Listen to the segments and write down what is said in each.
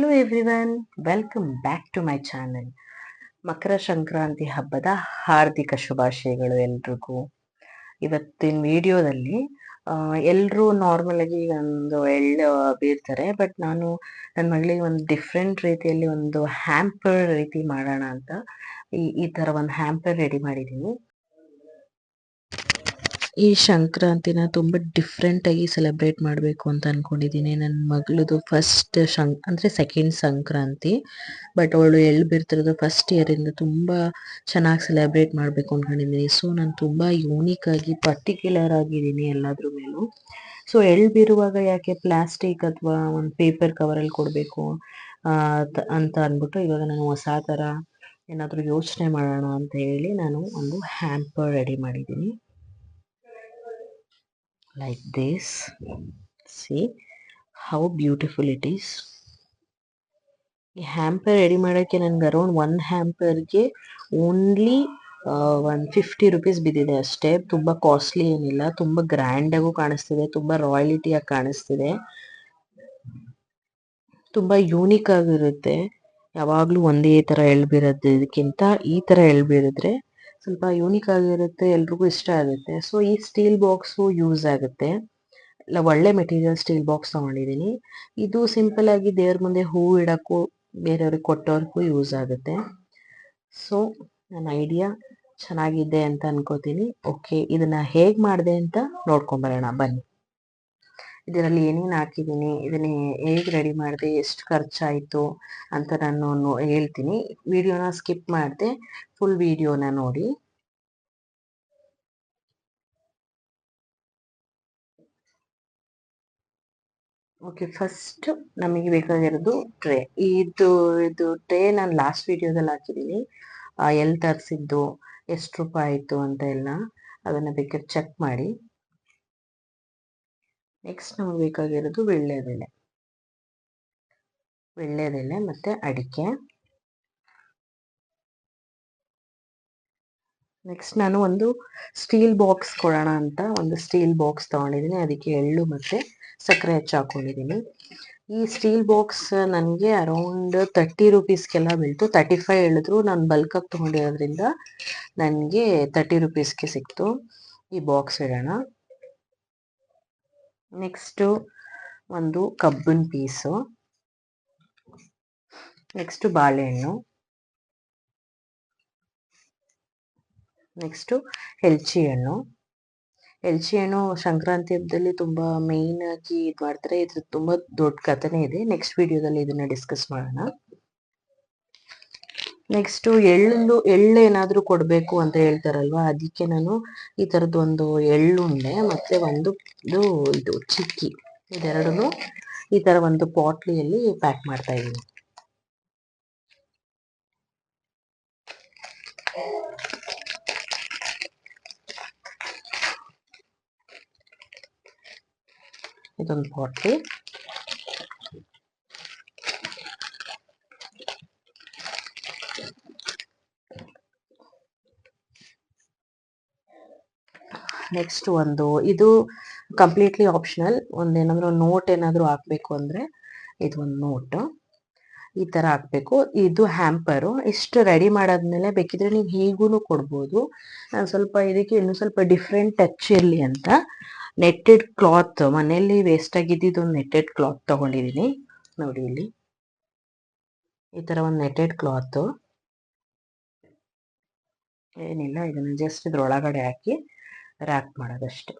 Hello everyone welcome back to my channel Makara Sankranti ಹಬ್ಬದ ಹಾರ್ದಿಕ ಶುಭಾಶಯಗಳು ಎಲ್ರಿಗೂ. ಇವತ್ತಿನ ವಿಡಿಯೋದಲ್ಲಿ ಎಲ್ಲರೂ ನಾರ್ಮಲ್ ಆಗಿ ಒಂದು ಎಳ್ಳು ಬೀರ್ತಾರೆ ಬಟ್ ನಾನು ನನ್ನ ಮಗಳಿಗೆ ಒಂದು ಡಿಫ್ರೆಂಟ್ ರೀತಿಯಲ್ಲಿ ಒಂದು ಹ್ಯಾಂಪರ್ ರೀತಿ ಮಾಡೋಣ ಅಂತ ಈ ಈ ಥರ ಒಂದು ಹ್ಯಾಂಪರ್ ರೆಡಿ ಮಾಡಿದ್ದೀನಿ ಈ ಸಂಕ್ರಾಂತಿನ ತುಂಬ ಡಿಫ್ರೆಂಟಾಗಿ ಸೆಲೆಬ್ರೇಟ್ ಮಾಡಬೇಕು ಅಂತ ಅಂದ್ಕೊಂಡಿದ್ದೀನಿ ನನ್ನ ಮಗಳದು ಫಸ್ಟ್ ಶಂ ಅಂದರೆ ಸೆಕೆಂಡ್ ಸಂಕ್ರಾಂತಿ. ಬಟ್ ಅವಳು ಎಳ್ಳು ಬಿರ್ತಿರೋದು ಫಸ್ಟ್ ಇಯರಿಂದ ತುಂಬ ಚೆನ್ನಾಗಿ ಸೆಲೆಬ್ರೇಟ್ ಮಾಡಬೇಕು ಅಂದ್ಕೊಂಡಿದ್ದೀನಿ ಸೊ ನಾನು ತುಂಬ ಯೂನಿಕ್ ಆಗಿ ಪರ್ಟಿಕ್ಯುಲರ್ ಆಗಿದ್ದೀನಿ ಎಲ್ಲಾದ್ರ ಮೇಲೂ. ಸೊ ಎಳ್ಳು ಬಿರುವಾಗ ಯಾಕೆ ಪ್ಲಾಸ್ಟಿಕ್ ಅಥವಾ ಒಂದು ಪೇಪರ್ ಕವರಲ್ಲಿ ಕೊಡಬೇಕು ಅಂತ ಅಂದ್ಬಿಟ್ಟು ಇವಾಗ ನಾನು ಹೊಸ ಥರ ಏನಾದರೂ ಯೋಚನೆ ಮಾಡೋಣ ಅಂತ ಹೇಳಿ ನಾನು ಒಂದು ಹ್ಯಾಂಪರ್ ರೆಡಿ ಮಾಡಿದ್ದೀನಿ like this. See how beautiful it is. ಈ ಹ್ಯಾಂಪರ್ ರೆಡಿ ಮಾಡೋಕ್ಕೆ ನನ್ಗೆ ಅರೌಂಡ್ ಒನ್ ಹ್ಯಾಂಪರ್ಗೆ ಓನ್ಲಿ ಒನ್ ಫಿಫ್ಟಿ ರುಪೀಸ್ ಬಿದ್ದಿದೆ ಅಷ್ಟೇ. ತುಂಬ ಕಾಸ್ಟ್ಲಿ ಏನಿಲ್ಲ. ತುಂಬ ಗ್ರ್ಯಾಂಡಾಗೂ ಕಾಣಿಸ್ತಿದೆ. ತುಂಬ ರಾಯಲಿಟಿಯಾಗಿ ಕಾಣಿಸ್ತಿದೆ. ತುಂಬ ಯೂನಿಕ್ ಆಗಿರುತ್ತೆ. ಯಾವಾಗಲೂ ಒಂದೇ ಥರ ಇದಕ್ಕಿಂತ ಈ ಥರ ಎಳ್ಬಿರಿದ್ರೆ ಸ್ವಲ್ಪ ಯೂನಿಕ್ ಆಗಿರುತ್ತೆ, ಎಲ್ರಿಗೂ ಇಷ್ಟ ಆಗುತ್ತೆ. ಸೊ ಈ ಸ್ಟೀಲ್ ಬಾಕ್ಸು ಯೂಸ್ ಆಗುತ್ತೆ. ಇಲ್ಲ ಒಳ್ಳೆ ಮೆಟೀರಿಯಲ್ ಸ್ಟೀಲ್ ಬಾಕ್ಸ್ ತಗೊಂಡಿದ್ದೀನಿ ಇದು ಸಿಂಪಲ್ ಆಗಿ ದೇವ್ರ ಮುಂದೆ ಹೂ ಇಡಕ್ಕೂ, ಬೇರೆಯವ್ರಿಗೆ ಕೊಟ್ಟೋರ್ಗೂ ಯೂಸ್ ಆಗುತ್ತೆ. ಸೊ ನನ್ನ ಐಡಿಯಾ ಚೆನ್ನಾಗಿದೆ ಅಂತ ಅನ್ಕೋತೀನಿ. ಓಕೆ ಇದನ್ನ ಹೇಗೆ ಮಾಡಿದೆ ಅಂತ ನೋಡ್ಕೊಂಬರೋಣ ಬನ್ನಿ. ಇದರಲ್ಲಿ ಏನೇನು ಹಾಕಿದ್ದೀನಿ, ಇದನ್ನ ಹೇಗೆ ರೆಡಿ ಮಾಡಿದೆ, ಎಷ್ಟು ಖರ್ಚಾಯಿತು ಅಂತ ನಾನು ಹೇಳ್ತೀನಿ. ವಿಡಿಯೋನ ಸ್ಕಿಪ್ ಮಾಡಿದೆ ಫುಲ್ ವಿಡಿಯೋನ ನೋಡಿ. ಓಕೆ ಫಸ್ಟ್ ನಮಗೆ ಬೇಕಾಗಿರೋದು ಟ್ರೇ ಇದು ಇದು ಟ್ರೇ ನಾನು ಲಾಸ್ಟ್ ವಿಡಿಯೋದಲ್ಲಿ ಹಾಕಿದ್ದೀನಿ. ಎಲ್ಲಿ ತರಿಸಿದ್ದು, ಎಷ್ಟು ರೂಪಾಯಿ ಆಯಿತು ಅಂತ ಎಲ್ಲ ಅದನ್ನು ಬೇಕಾದ್ರೆ ಚೆಕ್ ಮಾಡಿ. ನೆಕ್ಸ್ಟ್ ನಮಗೆ ಬೇಕಾಗಿರೋದು ವೀಳ್ಯದೆಲೆ ವೀಳ್ಯದೆಲೆ ಮತ್ತು ಅಡಿಕೆ. ನೆಕ್ಸ್ಟ್ ನಾನು ಒಂದು ಸ್ಟೀಲ್ ಬಾಕ್ಸ್ ಕೊಡೋಣ ಅಂತ ಒಂದು ಸ್ಟೀಲ್ ಬಾಕ್ಸ್ ತಗೊಂಡಿದ್ದೀನಿ. ಅದಕ್ಕೆ ಎಳ್ಳು ಮತ್ತು ಸಕ್ಕರೆ ಹೆಚ್ಚು ಹಾಕೊಂಡಿದ್ದೀನಿ. ಈ ಸ್ಟೀಲ್ ಬಾಕ್ಸ್ ನನಗೆ ಅರೌಂಡ್ ತರ್ಟಿ ರುಪೀಸ್ಗೆಲ್ಲ ಬೀಳ್ತು. ತರ್ಟಿ ಫೈವ್ ಹೇಳಿದ್ರು. ನಾನು ಬಲ್ಕಾಗಿ ತೊಗೊಂಡಿರೋದ್ರಿಂದ ನನಗೆ ತರ್ಟಿ ರುಪೀಸ್ಗೆ ಸಿಕ್ತು. ಈ ಬಾಕ್ಸ್ ಇಡೋಣ. ನೆಕ್ಸ್ಟು ಒಂದು ಕಬ್ಬಿನ ಪೀಸು ನೆಕ್ಸ್ಟು ಬಾಳೆಹಣ್ಣು. ನೆಕ್ಸ್ಟು ಎಲ್ಚಿ ಹಣ್ಣು ಎಲ್ಚಿ ಹಣ್ಣು ಸಂಕ್ರಾಂತಿ ಹಬ್ಬದಲ್ಲಿ ತುಂಬ ಮೇಯ್ನ್ ಆಗಿ ಇದು ಮಾಡ್ತಾರೆ ಇದ್ರ ತುಂಬ ದೊಡ್ಡ ಕಥೆನೇ ಇದೆ. ನೆಕ್ಸ್ಟ್ ವಿಡಿಯೋದಲ್ಲಿ ಇದನ್ನ ಡಿಸ್ಕಸ್ ಮಾಡೋಣ. ನೆಕ್ಸ್ಟು ಎಳ್ಳು ಏನಾದರೂ ಕೊಡಬೇಕು ಅಂತ ಹೇಳ್ತಾರಲ್ವಾ? ಅದಕ್ಕೆ ನಾನು ಈ ಥರದ್ದೊಂದು ಎಳ್ಳುಂಡೆ, ಮತ್ತೆ ಒಂದು ಇದು ಇದು ಚಿಕ್ಕಿ. ಇದೆರಡೂ ಈ ಥರ ಒಂದು ಪಾಟ್ಲಿಯಲ್ಲಿ ಪ್ಯಾಕ್ ಮಾಡ್ತಾ ಇದ್ದೀನಿ. ಇದೊಂದು ಬಾಟ್ಲಿ ನೆಕ್ಸ್ಟ್ ಒಂದು, ಇದು ಕಂಪ್ಲೀಟ್ಲಿ ಆಪ್ಷನಲ್ ಒಂದೇನಾದ್ರು ನೋಟ್ ಏನಾದರೂ ಹಾಕ್ಬೇಕು ಅಂದರೆ ಇದು ಒಂದು ನೋಟ್ ಈ ಥರ ಹಾಕ್ಬೇಕು. ಇದು ಹ್ಯಾಂಪರು ಇಷ್ಟು ರೆಡಿ ಮಾಡಾದ್ಮೇಲೆ ಬೇಕಿದ್ರೆ ನೀವು ಹೀಗೂ ಕೊಡ್ಬೋದು. ನಾನು ಸ್ವಲ್ಪ ಇದಕ್ಕೆ ಇನ್ನೂ ಸ್ವಲ್ಪ ಡಿಫ್ರೆಂಟ್ ಟಚ್ ಇರಲಿ ಅಂತ. ನೆಟ್ಟೆಡ್ ಕ್ಲಾತ್ ಮನೆಯಲ್ಲಿ ವೇಸ್ಟ್ ಒಂದು ನೆಟ್ಟೆಡ್ ಕ್ಲಾತ್ ತಗೊಂಡಿದ್ದೀನಿ ನೋಡಿ ಇಲ್ಲಿ. ಈ ತರ ಒಂದು ನೆಟ್ಟೆಡ್ ಕ್ಲಾತ್ ಏನಿಲ್ಲ, ಇದನ್ನ ಜಸ್ಟ್ ಇದ್ರೊಳಗಡೆ ಹಾಕಿ. ರ್ಯಾಪ್ ಮಾಡೋದಷ್ಟೆ.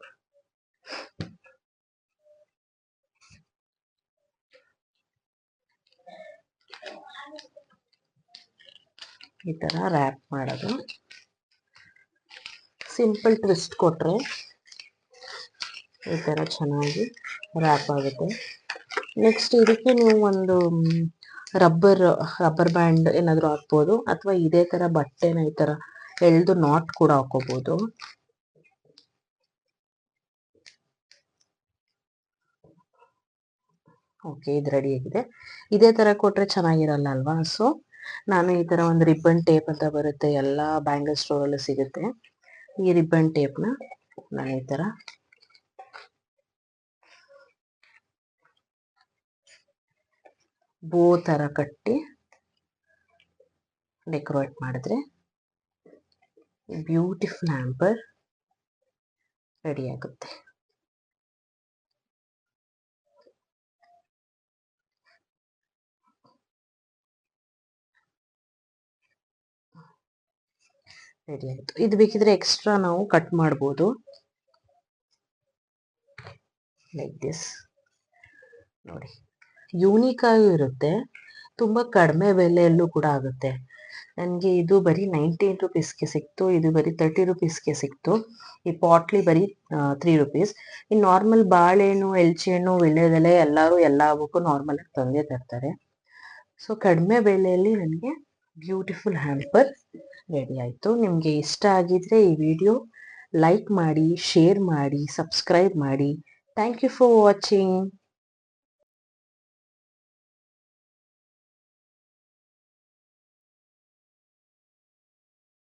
ಈ ತರ ರ್ಯಾಪ್ ಮಾಡೋದು. ಸಿಂಪಲ್ ಟ್ವಿಸ್ಟ್ ಕೊಟ್ಟರೆ ಈ ಥರ ಚೆನ್ನಾಗಿ ರ್ಯಾಪ್ ಆಗುತ್ತೆ. ನೆಕ್ಸ್ಟ್ ಇದಕ್ಕೆ ನೀವು ಒಂದು ರಬ್ಬರ್ ರಬ್ಬರ್ ಬ್ಯಾಂಡ್ ಏನಾದರೂ ಹಾಕ್ಬೋದು, ಅಥವಾ ಇದೇ ಥರ ಬಟ್ಟೆನ ಈ ಥರ ಎಳೆದು ನಾಟ್ ಕೂಡ ಹಾಕೋಬೋದು ಓಕೆ ಇದು ರೆಡಿ ಆಗಿದೆ. ಇದೇ ಥರ ಕೊಟ್ಟರೆ ಚೆನ್ನಾಗಿರಲ್ಲ ಅಲ್ವಾ ಸೊ ನಾನು ಈ ಥರ ಒಂದು ರಿಬ್ಬನ್ ಟೇಪ್ ಅಂತ ಬರುತ್ತೆ, ಎಲ್ಲ ಬ್ಯಾಂಗಲ್ ಸ್ಟೋರಲ್ಲೂ ಸಿಗುತ್ತೆ. ಈ ರಿಬ್ಬನ್ ಟೇಪ್ನ ನಾನು ಈ ಥರ ಬೋ ಥರ ಕಟ್ಟಿ ಡೆಕೋರೇಟ್ ಮಾಡಿದ್ರೆ ಬ್ಯೂಟಿಫುಲ್ ಆ್ಯಂಪರ್ ರೆಡಿ ಆಗುತ್ತೆ. ರೆಡಿ ಆಯಿತು. ಇದು ಬೇಕಿದ್ರೆ ಎಕ್ಸ್ಟ್ರಾ ನಾವು ಕಟ್ ಮಾಡ್ಬೋದು. ಲೈಕ್ ದಿಸ್ ನೋಡಿ. ಯೂನಿಕ್ ಆಗಿ ಇರುತ್ತೆ. ತುಂಬ ಕಡಿಮೆ ಬೆಲೆಯಲ್ಲೂ ಕೂಡ ಆಗುತ್ತೆ. ನನಗೆ ಇದು ಬರೀ ನೈಂಟೀನ್ ರುಪೀಸ್ಗೆ ಸಿಕ್ತು. ಇದು ಬರೀ ತರ್ಟಿ ರುಪೀಸ್ಗೆ ಸಿಕ್ತು. ಈ ಪಾಟ್ಲಿ ಬರೀ ತ್ರೀ ರುಪೀಸ್ ಈ ನಾರ್ಮಲ್ ಬಾಳೆಹಣ್ಣು, ಎಲ್ಚೆಹಣ್ಣು ವಿಳ್ಯದೆಲೆ ಎಲ್ಲರೂ ಎಲ್ಲ ಹಬ್ಬಕ್ಕೂ ನಾರ್ಮಲ್ ಆಗಿ ತಂದೇ ತರ್ತಾರೆ. ಸೊ ಕಡಿಮೆ ಬೆಲೆಯಲ್ಲಿ ನನಗೆ ಬ್ಯೂಟಿಫುಲ್ ಹ್ಯಾಂಪರ್ ರೆಡಿ ಆಯಿತು. ನಿಮಗೆ ಇಷ್ಟ ಆಗಿದ್ರೆ ಈ ವಿಡಿಯೋ ಲೈಕ್ ಮಾಡಿ ಶೇರ್ ಮಾಡಿ ಸಬ್ಸ್ಕ್ರೈಬ್ ಮಾಡಿ. Thank you for watching